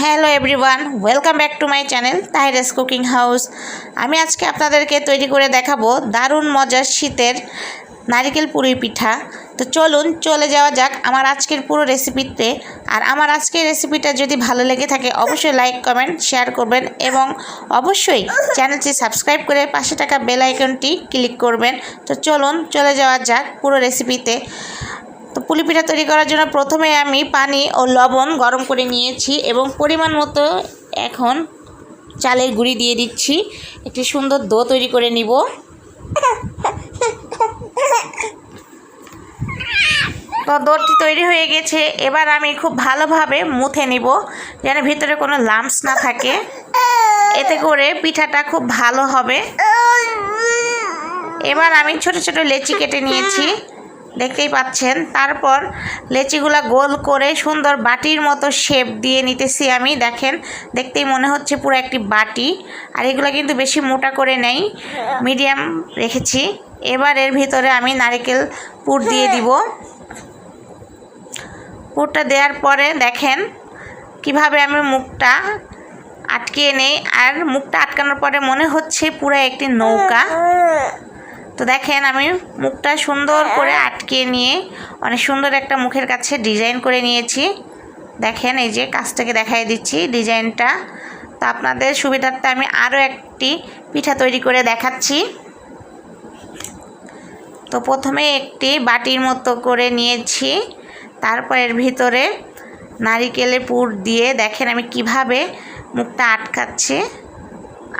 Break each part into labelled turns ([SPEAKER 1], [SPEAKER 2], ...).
[SPEAKER 1] Hello everyone, welcome back to my channel Tahira's cooking house. আমি আজকে আপনাদেরকে তৈরি করে দেখাবো দারুণ মজার শীতের নারিকেল পুরি পিঠা। তো চলুন, চলে যাওয়া যাক আমার আজকের পুরো রেসিপিতে আর আমার আজকের রেসিপিটা যদি ভালো লেগে থাকে, অবশ্যই লাইক কমেন্ট শেয়ার করবেন এবং অবশ্যই চ্যানেলটি সাবস্ক্রাইব করে পাশে টাকা বেল আইকনটি ক্লিক করবেন। তো চলুন, চলে যাওয়া যাক পুরো রেসিপিতে তো পুলি পিঠা তৈরি করার জন্য প্রথমে আমি পানি ও লবণ গরম করে নিয়েছি এবং পরিমাণ মতো এখন চালের গুঁড়ি দিয়ে দিচ্ছি। একটি সুন্দর দো তৈরি করে নিব। তো দোটি তৈরি হয়ে গেছে। এবার আমি খুব ভালোভাবে মুথে নিব যেন ভিতরে কোনো লাম্পস না থাকে। এতে করে পিঠাটা খুব ভালো হবে। এবার আমি ছোট ছোট লেচি কেটে নিয়েছি। দেখতেই পাচ্ছেন। তারপর লেচিগুলা গোল করে সুন্দর বাটির মতো শেপ দিয়ে নিতেছি আমি। দেখেন, দেখতেই মনে হচ্ছে পুরো একটি বাটি। আর এগুলো কিন্তু বেশি মোটা করে নেই, মিডিয়াম রেখেছি। এবার এর ভিতরে আমি নারকেল পুর দিয়ে দিব। পুরটা দেওয়ার পরে দেখেন কীভাবে আমি মুখটা আটকিয়ে নেই। আর মুখটা আটকানোর পরে মনে হচ্ছে পুরো একটি নৌকা। তো দেখেন আমি মুখটা সুন্দর করে আটকে নিয়ে অনেক সুন্দর একটা মুখের কাছে ডিজাইন করে নিয়েছি। দেখেন এই যে কাজটাকে দেখাই দিচ্ছি ডিজাইনটা। তো আপনাদের সুবিধার্থে আমি আরও একটি পিঠা তৈরি করে দেখাচ্ছি। তো প্রথমে একটি বাটির মতো করে নিয়েছি। তারপর এর ভিতরে নারিকেলের পুর দিয়ে দেখেন আমি কীভাবে মুখটা আটকাচ্ছি।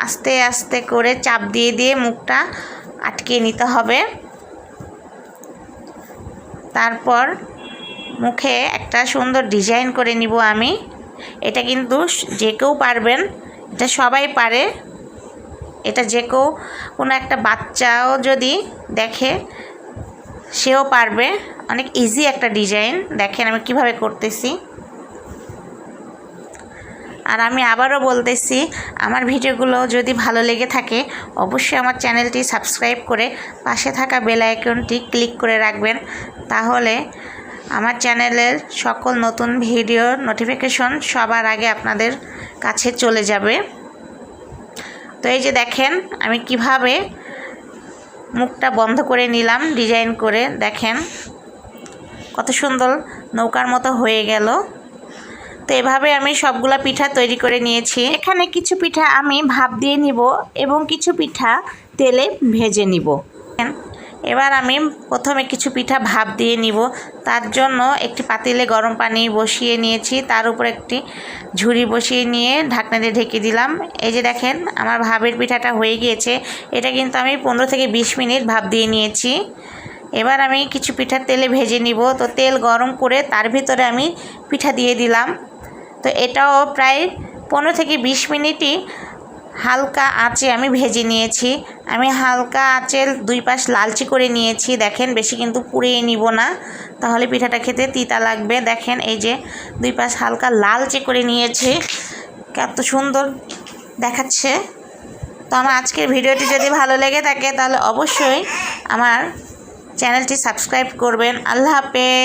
[SPEAKER 1] আস্তে আস্তে করে চাপ দিয়ে দিয়ে মুখটা আটকে নিতে হবে। তারপর মুখে একটা সুন্দর ডিজাইন করে নিব আমি। এটা কিন্তু যে কেউ পারবেন, এটা সবাই পারে। এটা যে কেউ, কোনো একটা বাচ্চাও যদি দেখে, সেও পারবে। অনেক ইজি একটা ডিজাইন দেখেন আমি কীভাবে করতেছি। আর আমি আবারও বলতেছি, আমার ভিডিওগুলো যদি ভালো লেগে থাকে, অবশ্যই আমার চ্যানেলটি সাবস্ক্রাইব করে পাশে থাকা বেল আইকনটি ক্লিক করে রাখবেন। তাহলে আমার চ্যানেলের সকল নতুন ভিডিওর নোটিফিকেশন সবার আগে আপনাদের কাছে চলে যাবে। তো এই যে দেখেন, আমি কীভাবে মুখটা বন্ধ করে নিলাম, ডিজাইন করে দেখেন, কত সুন্দর নৌকার মতো হয়ে গেল। তো এভাবে আমি সবগুলা পিঠা তৈরি করে নিয়েছি। এখানে কিছু পিঠা আমি ভাপ দিয়ে নিব এবং কিছু পিঠা তেলে ভেজে নিব। এবার আমি প্রথমে কিছু পিঠা ভাপ দিয়ে নিব। তার জন্য একটি পাতিলে গরম পানি বসিয়ে নিয়েছি। তার উপর একটি ঝুড়ি বসিয়ে নিয়ে ঢাকনা দিয়ে ঢেকে দিলাম। এই যে দেখেন, আমার ভাবের পিঠাটা হয়ে গিয়েছে। এটা কিন্তু আমি পনেরো থেকে বিশ মিনিট ভাপ দিয়ে নিয়েছি। এবার আমি কিছু পিঠা তেলে ভেজে নিব। তো তেল গরম করে তার ভিতরে আমি পিঠা দিয়ে দিলাম। তো এটাও প্রায় পনেরো থেকে বিশ মিনিটই হালকা আঁচে আমি ভেজে নিয়েছি। আমি হালকা আঁচের দুই পাশ লালচি করে নিয়েছি। দেখেন, বেশি কিন্তু পুড়িয়ে নিব না। তাহলে পিঠাটা খেতে তিতা লাগবে। দেখেন, এই যে দুই পাশ হালকা লালচে করে নিয়েছি। কত সুন্দর দেখাচ্ছে। তো আমার আজকের ভিডিওটি যদি ভালো লেগে থাকে, তাহলে অবশ্যই আমার চ্যানেলটি সাবস্ক্রাইব করবেন। আল্লাহ হাফেজ।